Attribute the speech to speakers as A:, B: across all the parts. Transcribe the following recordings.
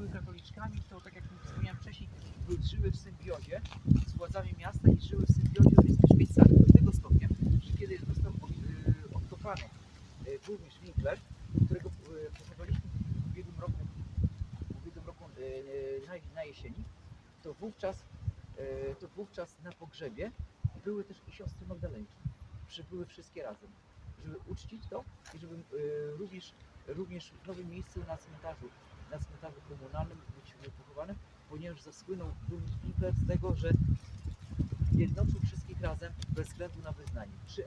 A: były katoliczkami, to tak jak wspomniałem wcześniej, żyły w symbiozie z władzami miasta i żyły w symbiozie z mieszkańcami do tego stopnia, że kiedy został y, odkopany y, burmistrz Winkler, którego y, pochowaliśmy w ubiegłym roku, w ubiegłym roku na, na jesieni, to wówczas, to wówczas na pogrzebie były też i siostry Magdalenki. Przybyły wszystkie razem, żeby uczcić to i żeby również, również w nowym miejscu na cmentarzu, na cmentarzu komunalnym być pochowanym, ponieważ zasłynął burmistrz Winkler z tego, że jednoczył wszystkich razem bez względu na wyznanie. Czy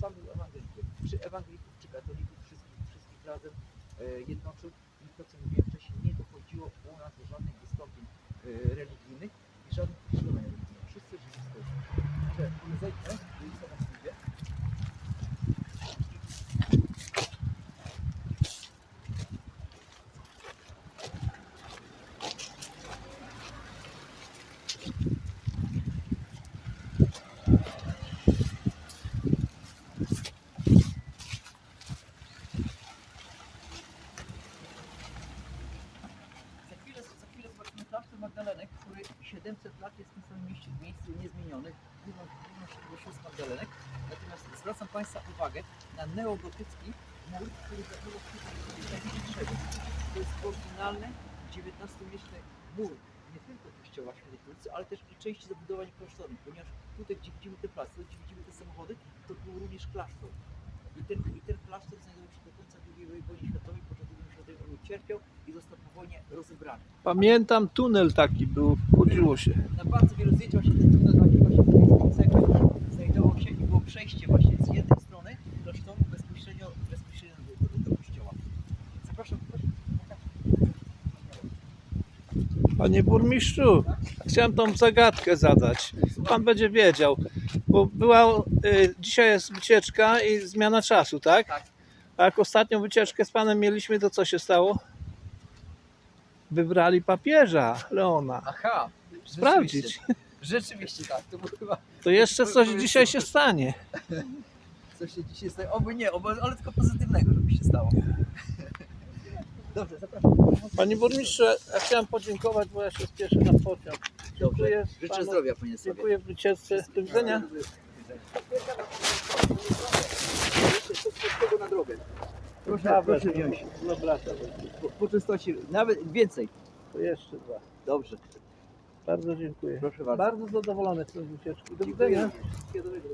A: samych ewangelików, czy ewangelików, czy katolików, wszystkich, wszystkich razem e, jednoczył i to, co mówiłem wcześniej, nie dochodziło u nas do żadnych wystąpień e, religijnych i żadnych prześladowań religijnych. Wszyscy żyli z tego. Magdalenek, który 700 lat jest w tym samym mieście, w miejscu niezmieniony, główną, główną sióstr Magdalenek. Natomiast zwracam Państwa uwagę na neogotycki mur, który zachował się. To jest oryginalny XIX-wieczny mur nie tylko kościoła Świętej Trójcy, ale też i części zabudowań klasztornych, ponieważ tutaj, gdzie widzimy te plac, tutaj, gdzie widzimy te samochody, to był również klasztor. I ten, i ten klasztor znajdował się do końca II wojny światowej, podczas II wojny światowej on ucierpiał i został po wojnie rozebrany.
B: Pamiętam, tunel taki był, chodziło się.
A: Na bardzo wielu zdjęciach właśnie ten tunel taki właśnie cegły znajdował się i było przejście właśnie z jednej strony klasztoru bezpośrednio, bezpośrednio do, do, do kościoła. Zapraszam, proszę.
B: Panie burmistrzu, chciałem tą zagadkę zadać. Pan będzie wiedział, bo była, y, dzisiaj jest wycieczka i zmiana czasu, tak?
A: Tak.
B: A jak ostatnią wycieczkę z panem mieliśmy, to co się stało? Wybrali papieża Leona.
A: Aha,
B: Sprawdzić.
A: Rzeczywiście, tak, to było chyba
B: To jeszcze coś dzisiaj się stanie.
A: coś się dzisiaj stało. Oby nie, oby, ale tylko pozytywnego, żeby się stało. Dobrze, zapraszam.
B: Panie burmistrzu, ja chciałem podziękować, bo ja się spieszę na pociąg. Dziękuję
A: Życzę
B: panu.
A: zdrowia, panie sobie.
B: Dziękuję w wycieczce. Do widzenia.
A: na drogę. Proszę, proszę wziąć.
B: Dobra,
A: Po- Poczęstować się, nawet więcej.
B: to jeszcze dwa.
A: Dobrze,
B: Bardzo dziękuję.
A: proszę bardzo.
B: Bardzo zadowolony z tej wycieczki. Do
A: Dziękuję.
B: widzenia.
A: Dobrego.